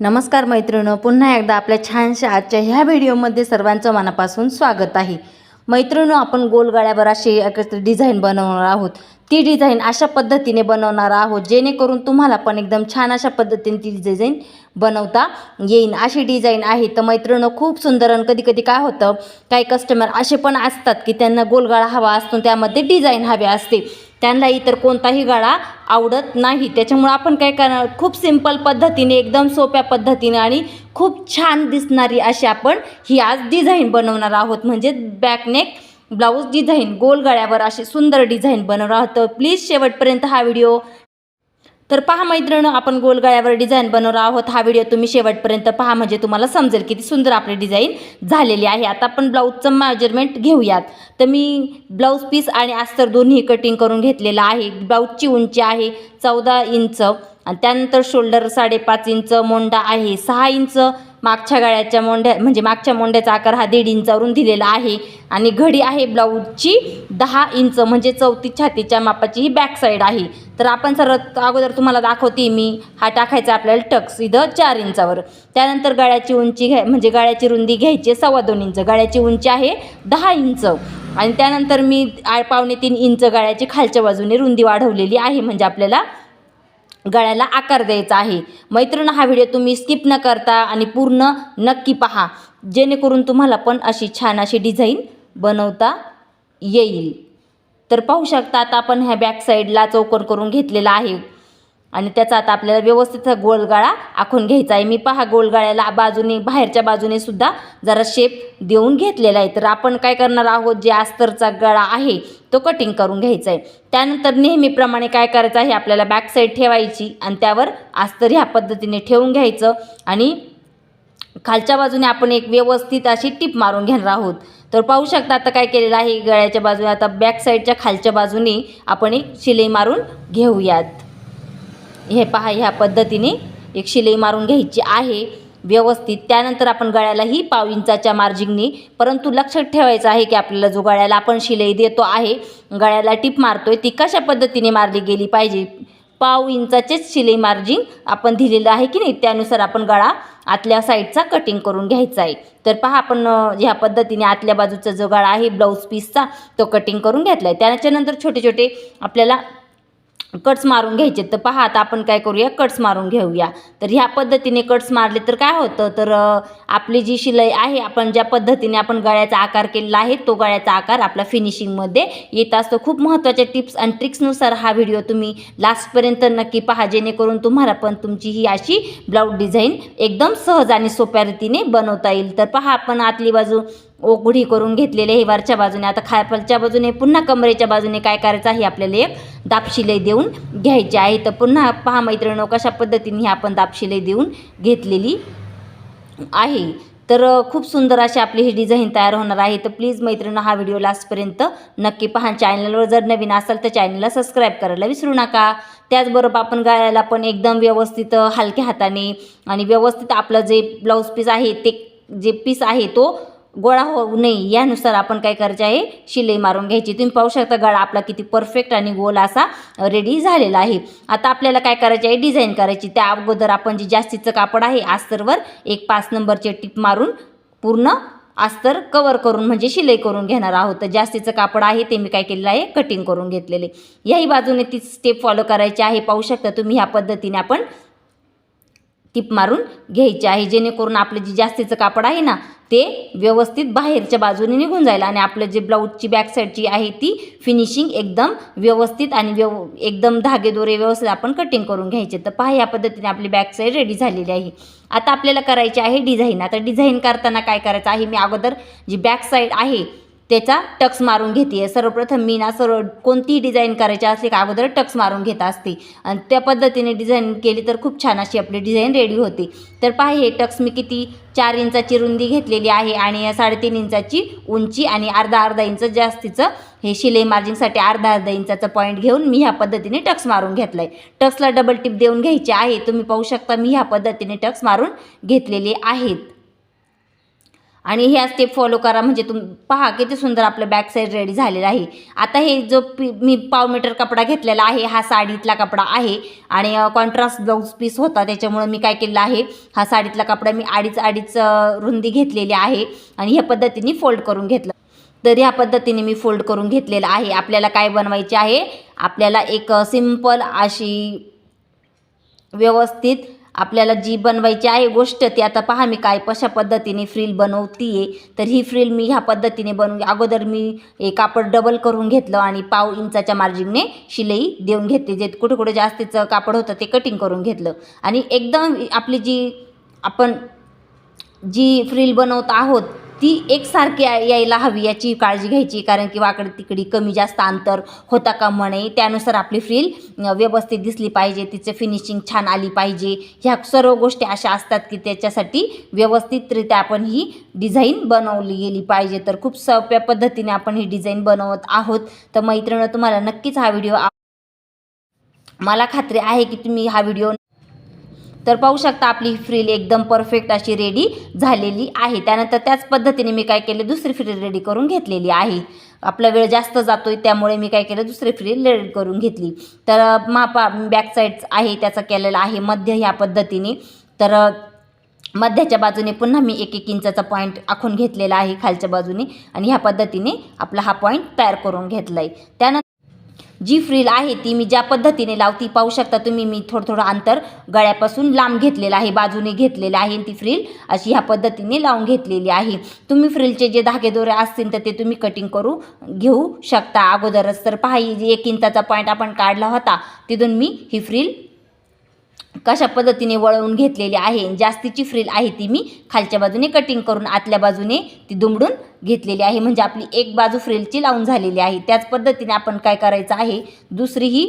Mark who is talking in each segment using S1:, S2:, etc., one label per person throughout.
S1: नमस्कार मैत्रिणीनो पुन्हा एकदा आपल्या छानशा आजच्या ह्या व्हिडिओमध्ये सर्वांचं मनापासून स्वागत आहे. मैत्रिणं आपण गोलगाड्यावर अशी एकत्र डिझाईन बनवणार आहोत. ती डिझाईन अशा पद्धतीने बनवणार आहोत जेणेकरून तुम्हाला पण एकदम छान अशा पद्धतीने ती डिझाईन बनवता येईल अशी डिझाईन आहे तर मैत्रिणं खूप सुंदर आणि कधी कधी काय होतं काही कस्टमर असे पण असतात की त्यांना गोलगाळा हवा असतो त्यामध्ये डिझाईन हवी असते. त्यांना इतर कोणताही गाळा आवडत नाही. त्याच्यामुळं आपण काय करणार? खूप सिंपल पद्धतीने एकदम सोप्या पद्धतीने आणि खूप छान दिसणारी अशी आपण ही आज डिझाईन बनवणार आहोत. म्हणजे बॅकनेक ब्लाऊज डिझाईन गोल गळ्यावर अशी सुंदर डिझाईन बनवणार आहोत. प्लीज शेवटपर्यंत हा व्हिडिओ तर पहा मैत्रिणी आपण गोलगळ्यावर डिझाईन बनवणार आहोत. हा व्हिडिओ तुम्ही शेवटपर्यंत पहा म्हणजे तुम्हाला समजेल किती सुंदर आपली डिझाईन झालेली आहे. आता आपण ब्लाऊजचं मेजरमेंट घेऊयात. तर मी ब्लाऊज पीस आणि अस्तर दोन्ही कटिंग करून घेतलेलं आहे. ब्लाऊजची उंची आहे चौदा इंच आणि त्यानंतर शोल्डर साडेपाच इंच मोंडा आहे सहा इंच. मागच्या गळ्याच्या मोंड्या म्हणजे मागच्या मोंड्याचा आकार हा दीड इंचावरून दिलेला आहे. आणि घडी आहे ब्लाऊजची दहा इंच म्हणजे चौथी छातीच्या मापाची ही बॅक साईड आहे. तर आपण सर्वात अगोदर तुम्हाला दाखवते मी. हा टाकायचा आपल्याला टक्स इथं चार इंचावर. त्यानंतर गळ्याची उंची घ्या म्हणजे गळ्याची रुंदी घ्यायची सव्वा दोन इंच. गाळ्याची उंची आहे दहा इंच. आणि त्यानंतर मी आ पावणे तीन इंच गाळ्याची खालच्या बाजूने रुंदी वाढवलेली आहे. म्हणजे आपल्याला गळ्याला आकार द्यायचा आहे. मैत्रीण हा व्हिडिओ तुम्ही स्किप न करता आणि पूर्ण नक्की पहा. जेणेकरून तुम्हाला पण अशी छान अशी डिझाईन बनवता येईल. तर पाहू शकता आता आपण ह्या बॅक साईडला चौकोन करून घेतलेला आहे. आणि त्याचा आता आपल्याला व्यवस्थित हा गोलगाळा आखून घ्यायचा आहे. मी पहा गोलगाळ्याला बाजूने बाहेरच्या बाजूने सुद्धा जरा शेप देऊन घेतलेला आहे. तर आपण काय करणार आहोत? जे अस्तरचा गळा आहे तो कटिंग करून घ्यायचा आहे. त्यानंतर नेहमीप्रमाणे काय करायचं आहे? आपल्याला बॅक साईड ठेवायची आणि त्यावर अस्तर ह्या पद्धतीने ठेवून घ्यायचं आणि खालच्या बाजूने आपण एक व्यवस्थित अशी टीप मारून घेणार आहोत. तर पाहू शकता आता काय केलेलं आहे? गळ्याच्या बाजूने आता बॅक साईडच्या खालच्या बाजूने आपण एक शिलाई मारून घेऊयात. हे पहा ह्या पद्धतीने एक शिलाई मारून घ्यायची आहे. व्यवस्थित. त्यानंतर आपण गळ्याला ही पाव इंचाच्या मार्जिंगनी परंतु लक्षात ठेवायचं आहे की आपल्याला जो गळ्याला आपण शिलाई देतो आहे गळ्याला टिप मारतोय ती कशा पद्धतीने मारली गेली पाहिजे? पाव इंचाचेच शिलाई मार्जिंग आपण दिलेलं आहे की नाही त्यानुसार आपण गळा आतल्या साईडचा कटिंग करून घ्यायचा आहे. तर पहा आपण ह्या पद्धतीने आतल्या बाजूचा जो गळा आहे ब्लाऊज पीसचा तो कटिंग करून घेतला आहे त्याच्यानंतर छोटे छोटे आपल्याला कट्स मारून घ्यायचे. तर पहा आता आपण काय करूया? कट्स मारून घेऊया. तर ह्या पद्धतीने कट्स मारले तर काय होतं? तर आपली जी शिलाई आहे आपण ज्या पद्धतीने आपण गळ्याचा आकार केलेला आहे तो गळ्याचा आकार आपला फिनिशिंगमध्ये येत असतो. खूप महत्त्वाच्या टिप्स आणि ट्रिक्सनुसार हा व्हिडिओ तुम्ही लास्टपर्यंत नक्की पहा. जेणेकरून तुम्हाला पण तुमची ही अशी ब्लाऊज डिझाईन एकदम सहज आणि सोप्या रीतीने बनवता येईल. तर पहा आपण आतली बाजू ओघडी करून घेतलेले हे वरच्या बाजूने. आता खालच्या बाजूने पुन्हा कमरेच्या बाजूने काय करायचं आहे आपल्याला? एक दाबशिलाई देऊन घ्यायची आहे. तर पुन्हा पहा मैत्रिणो कशा पद्धतीने ही आपण दाबशिलाई देऊन घेतलेली आहे. तर खूप सुंदर अशी आपली ही डिझाईन तयार होणार आहे. तर प्लीज मैत्रिणं हा व्हिडिओ लास्टपर्यंत नक्की पहा. चॅनलवर जर नवीन असाल तर चॅनलला सबस्क्राईब करायला विसरू नका. त्याचबरोबर आपण गाळ्याला पण एकदम व्यवस्थित हलक्या हाताने आणि व्यवस्थित आपलं जे ब्लाऊज पीस आहे ते जे पीस आहे तो गोळा होऊ नये यानुसार आपण काय करायचे आहे? शिलाई मारून घ्यायची. तुम्ही पाहू शकता गळा आपला किती परफेक्ट आणि गोल असा रेडी झालेला आहे. आता आपल्याला काय करायचे आहे? डिझाईन करायची. त्या अगोदर आपण जे जास्तीचं कापड आहे अस्तरवर एक पाच नंबरचे टिप मारून पूर्ण अस्तर कवर करून म्हणजे शिलाई करून घेणार आहोत. तर जास्तीचं कापड आहे ते मी काय केलेलं आहे? कटिंग करून घेतलेले. याही बाजूने ती स्टेप फॉलो करायची आहे. पाहू शकता तुम्ही ह्या पद्धतीने आपण टिप मारून घ्यायची आहे. जेणेकरून आपलं जे जास्तीचं कापड आहे ना ते व्यवस्थित बाहेरच्या बाजूने निघून जाईल आणि आपलं जे ब्लाऊजची बॅकसाईडची आहे ती फिनिशिंग एकदम व्यवस्थित आणि व्यव एकदम धागेदोरे व्यवस्थित आपण कटिंग करून घ्यायचे. तर पहा या पद्धतीने आपली बॅक साईड रेडी झालेली आहे. आता आपल्याला करायची आहे डिझाईन आता डिझाईन करताना काय करायचं आहे? मी अगोदर जी बॅक साईड आहे त्याचा टक्स मारून घेते. सर्वप्रथम मी ना सर्व कोणतीही डिझाईन करायची असली का अगोदर टक्स मारून घेत असते. आणि त्या पद्धतीने डिझाईन केली तर खूप छान अशी आपली डिझाईन रेडी होते. तर पहा हे टक्स मी किती चार इंचाची रुंदी घेतलेली आहे आणि साडेतीन इंचाची उंची आणि अर्धा अर्धा इंच जास्तीचं हे शिलाई मार्जिंगसाठी अर्धा अर्धा इंचाचा पॉईंट घेऊन मी ह्या पद्धतीने टक्स मारून घेतला आहे टक्सला डबल टिप देऊन घ्यायची आहे. तुम्ही पाहू शकता मी ह्या पद्धतीने टक्स मारून घेतलेले आहेत. आणि ह्या स्टेप फॉलो करा. म्हणजे तुम पहा किती सुंदर आपलं बॅक साईड रेडी झालेलं आहे. आता हे जो पी मी पाव मीटर कपडा घेतलेला आहे हा साडीतला कपडा आहे. आणि कॉन्ट्रास्ट ब्लाऊज पीस होता त्याच्यामुळं मी काय केलेलं आहे हा साडीतला कपडा मी अडीच अडीच रुंदी घेतलेली आहे. आणि ह्या पद्धतीने फोल्ड करून घेतलं. तर ह्या पद्धतीने मी फोल्ड करून घेतलेलं आहे. आपल्याला काय बनवायचे आहे? आपल्याला एक सिंपल अशी व्यवस्थित आपल्याला जी बनवायची आहे गोष्ट ती आता पहा मी काय कशा पद्धतीने फ्रील बनवतीये. तर ही फ्रील मी ह्या पद्धतीने बनवून अगोदर मी हे कापड डबल करून घेतलं आणि पाव इंचाच्या मार्जिनने शिलाई देऊन घेतली. जे कुठे कुठे जास्तीचं कापड होतं ते कटिंग करून घेतलं. आणि एकदम आपली जी आपण जी फ्रील बनवत आहोत ती एकसारखी यायला हवी याची काळजी घ्यायची. कारण की वाकडी तिकडी कमी जास्त अंतर होता का म्हणे? त्यानुसार आपली फ्रील व्यवस्थित दिसली पाहिजे. तिचं फिनिशिंग छान आली पाहिजे. ह्या सर्व गोष्टी अशा असतात की त्याच्यासाठी व्यवस्थितरित्या आपण ही डिझाईन बनवली गेली पाहिजे. तर खूप सोप्या पद्धतीने आपण ही डिझाईन बनवत आहोत. तर मैत्रिणं तुम्हाला नक्कीच हा व्हिडिओ मला खात्री आहे की तुम्ही हा व्हिडिओ तर पाहू शकता आपली फ्रील एकदम परफेक्ट अशी रेडी झालेली आहे. त्यानंतर त्याच पद्धतीने मी काय केले दुसरी फ्रील रेडी करून घेतलेली आहे. आपला वेळ जास्त जातोय त्यामुळे मी काय केलं दुसरी फ्रील रेडी करून घेतली. तर मापा बॅक साईड आहे त्याचा केलेला आहे मध्य ह्या पद्धतीने. तर मध्याच्या बाजूने पुन्हा मी एक एक इंचाचा पॉईंट आखून घेतलेला आहे खालच्या बाजूने. आणि ह्या पद्धतीने आपला हा पॉईंट तयार करून घेतला आहे त्यानंतर जी फ्रील आहे ती मी ज्या पद्धतीने लावती पाहू शकता तुम्ही मी थोडं थोडं अंतर गळ्यापासून लांब घेतलेलं आहे बाजूने घेतलेलं आहे आणि ती फ्रील अशी ह्या पद्धतीने लावून घेतलेली आहे. तुम्ही फ्रीलचे जे धागे दोरे असतील तर ते तुम्ही कटिंग करू घेऊ शकता. अगोदरच तर पहा एक इंचाचा पॉईंट आपण काढला होता तिथून मी ही फ्रील कशा पद्धतीने वळवून घेतलेली आहे जास्तीची फ्रील आहे ती मी खालच्या बाजूने कटिंग करून आतल्या बाजूने ती दुमडून घेतलेली आहे. म्हणजे आपली एक बाजू फ्रिलची लावून झालेली आहे. त्याच पद्धतीने आपण काय करायचं आहे? दुसरी ही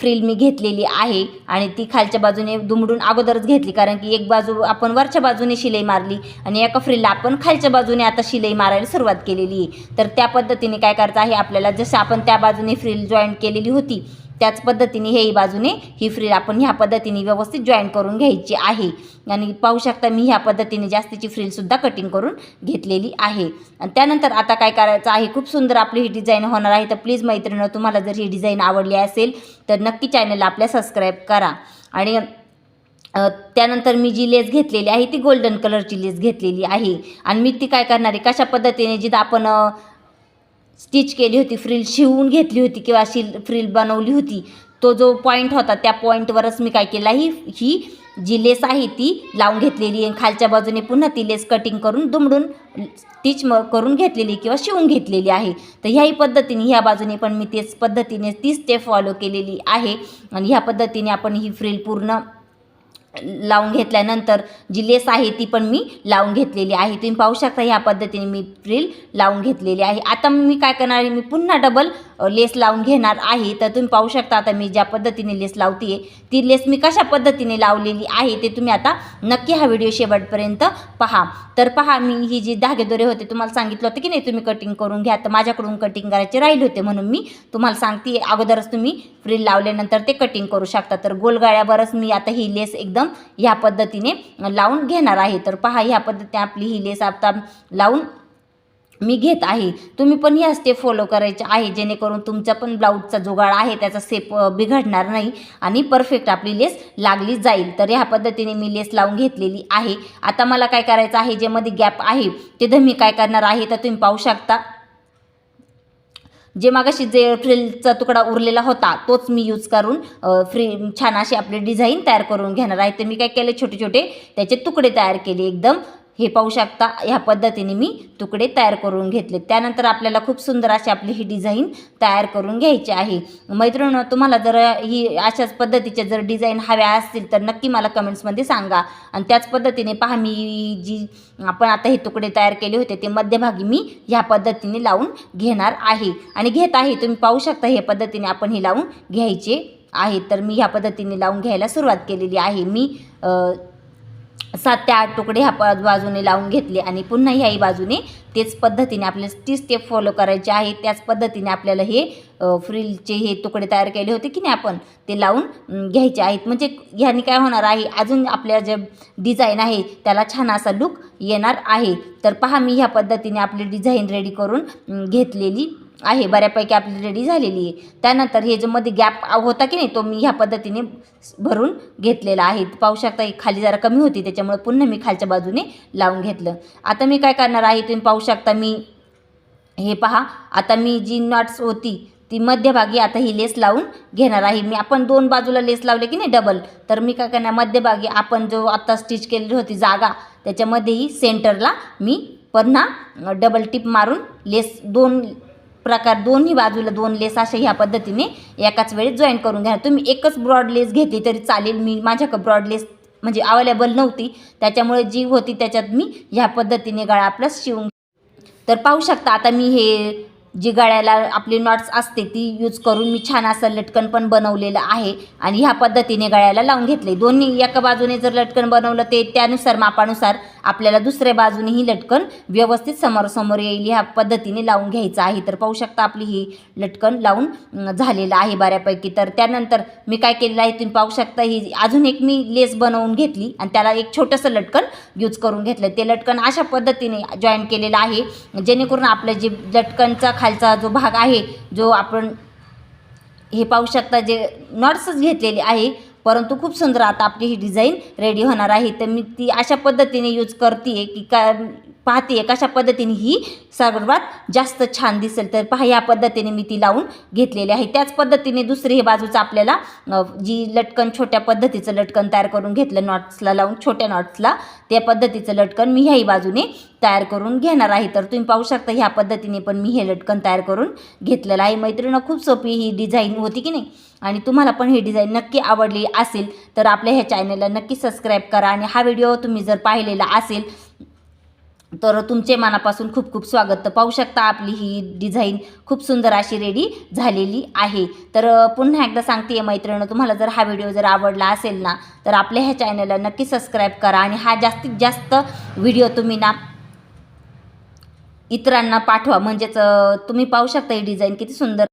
S1: फ्रिल मी घेतलेली आहे आणि ती खालच्या बाजूने दुमडून अगोदरच घेतली. कारण की एक बाजू आपण वरच्या बाजूने शिलाई मारली आणि एका फ्रिलला आपण खालच्या बाजूने आता शिलाई मारायला सुरुवात केलेली आहे. तर त्या पद्धतीने काय करायचं आहे? आपल्याला जसं आपण त्या बाजूने फ्रील जॉईंट केलेली होती त्याच पद्धतीने हे बाजूने ही फ्रील आपण ह्या पद्धतीने व्यवस्थित जॉईन करून घ्यायची आहे. आणि पाहू शकता मी ह्या पद्धतीने जास्तीची फ्रीलसुद्धा कटिंग करून घेतलेली आहे. आणि त्यानंतर आता काय करायचं आहे? खूप सुंदर आपली ही डिझाईन होणार आहे. तर प्लीज मैत्रिणी तुम्हाला जर ही डिझाईन आवडली असेल तर नक्की चॅनलला आपल्या सबस्क्राईब करा. आणि त्यानंतर मी जी लेस घेतलेली आहे ती गोल्डन कलरची लेस घेतलेली आहे. आणि मी ती काय करणार आहे? कशा पद्धतीने जिथं आपण स्टिच केली होती फ्रील शिवून घेतली होती किंवा शिल फ्रील बनवली होती. तो जो पॉईंट होता त्या पॉईंटवरच मी काय केला ही ही जी लेस आहे ती लावून घेतलेली आहे. खालच्या बाजूने पुन्हा ती लेस कटिंग करून दुमडून स्टिच म करून घेतलेली किंवा शिवून घेतलेली आहे. तर ह्याही पद्धतीने ह्या बाजूने पण मी तेच पद्धतीने ती स्टेप फॉलो केलेली आहे. आणि ह्या पद्धतीने आपण ही फ्रील पूर्ण लावून घेतल्यानंतर जी लेस आहे ती पण मी लावून घेतलेली आहे. तुम्ही पाहू शकता ह्या पद्धतीने मी फ्रील लावून घेतलेली आहे. आता मी काय करणार आहे? मी पुन्हा डबल लेस लावून घेणार आहे. तर तुम्ही पाहू शकता आता मी ज्या पद्धतीने लेस लावते ती लेस मी कशा पद्धतीने लावलेली आहे ते तुम्ही आता नक्की हा व्हिडिओ शेवटपर्यंत पहा. तर पहा मी ही जी धागेदोरे होते तुम्हाला सांगितलं होतं की नाही तुम्ही कटिंग करून घ्या. तर माझ्याकडून कटिंग करायचे राहिले होते म्हणून मी तुम्हाला सांगते अगोदरच तुम्ही फ्रील लावल्यानंतर ते कटिंग करू शकता. तर गोलगाळ्यावरच मी आता ही लेस एकदम ह्या पद्धतीने लावून घेणार आहे. तर पहा ह्या पद्धतीने आपली ही लेस आता लावून मी घेत आहे. तुम्ही पण ह्या स्टेप फॉलो करायचे आहे. जेणेकरून तुमचा पण ब्लाऊजचा जुगाड आहे. त्याचा सेप बिघडणार नाही आणि परफेक्ट आपली लेस लागली जाईल. तर ह्या पद्धतीने मी लेस लावून घेतलेली आहे. आता मला काय करायचं आहे? जे मध्ये गॅप आहे तिथं मी काय करणार आहे? तर तुम्ही पाहू शकता. जे मागाशी जे फ्रिलचा तुकडा उरलेला होता तोच मी यूज करून फ्री छान अशी आपली डिझाईन तयार करून घेणार आहे. तर मी काय केले? छोटे छोटे त्याचे तुकडे तयार केले. एकदम हे पाहू शकता ह्या पद्धतीने मी तुकडे तयार करून घेतले. त्यानंतर आपल्याला खूप सुंदर अशी आपली ही डिझाईन तयार करून घ्यायची आहे. मैत्रिणी तुम्हाला जर ही अशाच पद्धतीच्या जर डिझाईन हव्या असतील तर नक्की मला कमेंट्समध्ये सांगा. आणि त्याच पद्धतीने पहा मी जी आपण आता हे तुकडे तयार केले होते ते मध्यभागी मी ह्या पद्धतीने लावून घेणार आहे. आणि घेत आहे तुम्ही पाहू शकता ह्या पद्धतीने आपण हे लावून घ्यायचे आहे. तर मी ह्या पद्धतीने लावून घ्यायला सुरुवात केलेली आहे. मी सात ते आठ तुकडे ह्या प- बाजूने लावून घेतले आणि पुन्हा ह्याही बाजूने तेच पद्धतीने आपल्याला ती स्टेप फॉलो करायची आहे. त्याच पद्धतीने आपल्याला हे फ्रिलचे हे तुकडे तयार केले होते की नाही आपण? ते लावून घ्यायचे आहेत. म्हणजे ह्याने काय होणार आहे? अजून आपल्या जे डिझाईन आहे त्याला छान असा लुक येणार आहे. तर पहा मी ह्या पद्धतीने आपली डिझाईन रेडी करून घेतलेली. आहे बऱ्यापैकी आपली रेडी झालेली आहे. त्यानंतर हे जो मध्ये गॅप होता की नाही तो मी ह्या पद्धतीने भरून घेतलेला आहे. पाहू शकता खाली जरा कमी होती त्याच्यामुळे पुन्हा मी खालच्या बाजूने लावून घेतलं. आता मी काय करणार आहे तुम्ही पाहू शकता मी हे पहा. आता मी जी नट्स होती ती मध्यभागी आता ही लेस लावून घेणार आहे. मी आपण दोन बाजूला लेस लावले की नाही डबल तर मी काय करणार मध्यभागी आपण जो आत्ता स्टिच केलेली होती जागा त्याच्यामध्येही सेंटरला मी पुन्हा डबल टिप मारून लेस दोन प्रकार दोन्ही बाजूला दोन लेस अशा ह्या पद्धतीने एकाच वेळेस जॉईन करून घ्या. तुम्ही एकच ब्रॉड लेस घेतली तरी चालेल. मी माझ्याकडे ब्रॉड लेस म्हणजे अवेलेबल नव्हती. त्याच्यामुळे जी होती त्याच्यात मी ह्या पद्धतीने गळा आपला शिवून तर पाहू शकता आता मी हे जी गळ्याला आपली नॉट्स असते ती यूज करून मी छान असं लटकन पण बनवलेलं आहे आणि ह्या पद्धतीने गळ्याला लावून घेतले दोन्ही एका बाजूने जर लटकन बनवलं ते त्यानुसार मापानुसार आपल्याला दुसऱ्या बाजूनेही लटकन व्यवस्थित समोरासमोर येईल ह्या पद्धतीने लावून घ्यायचं आहे. तर पाहू शकता आपली ही लटकन लावून झालेलं आहे बऱ्यापैकी. तर त्यानंतर मी काय केलेलं आहे तुम्ही पाहू शकता ही अजून एक मी लेस बनवून घेतली आणि त्याला एक छोटंसं लटकन यूज करून घेतलं. ते लटकन अशा पद्धतीने जॉईन केलेलं आहे जेणेकरून आपलं जे लटकनचा खालचा जो भाग आहे जो आपण हे पाहू शकता जे नॉट्सच घेतलेले आहे परंतु खूप सुंदर आता आपली ही डिझाईन रेडी होणार आहे. तर मी ती अशा पद्धतीने यूज करते की का पाहते कशा पद्धतीने ही सर्वात जास्त छान दिसेल. तर पहा या पद्धतीने मी ती लावून घेतलेली आहे. त्याच पद्धतीने दुसरी हे बाजूचं आपल्याला जी लटकन छोट्या पद्धतीचं लटकन तयार करून घेतलं नॉट्सला लावून छोट्या नॉट्सला त्या पद्धतीचं लटकन मी ह्याही बाजूने तयार करून घेणार आहे. तर तुम्ही पाहू शकता ह्या पद्धतीने पण मी हे लटकन तयार करून घेतलेलं आहे. मैत्रिणं खूप सोपी ही डिझाईन होती की नाही? आणि तुम्हाला पण ही डिझाईन नक्की आवडली असेल तर आपल्या ह्या चॅनलला नक्की सबस्क्राईब करा. आणि हा व्हिडिओ तुम्ही जर पाहिलेला असेल तर तुमचे मनापासून खूप खूप स्वागत. तर पाहू शकता आपली ही डिझाईन खूप सुंदर अशी रेडी झालेली आहे. तर पुन्हा एकदा सांगते मैत्रिणं तुम्हाला जर हा व्हिडिओ जर आवडला असेल ना तर आपल्या ह्या चॅनलला नक्की सबस्क्राईब करा. आणि हा जास्तीत जास्त व्हिडिओ तुम्ही ना इतरांना पाठवा. म्हणजेच तुम्ही पाहू शकता ही डिझाईन किती सुंदर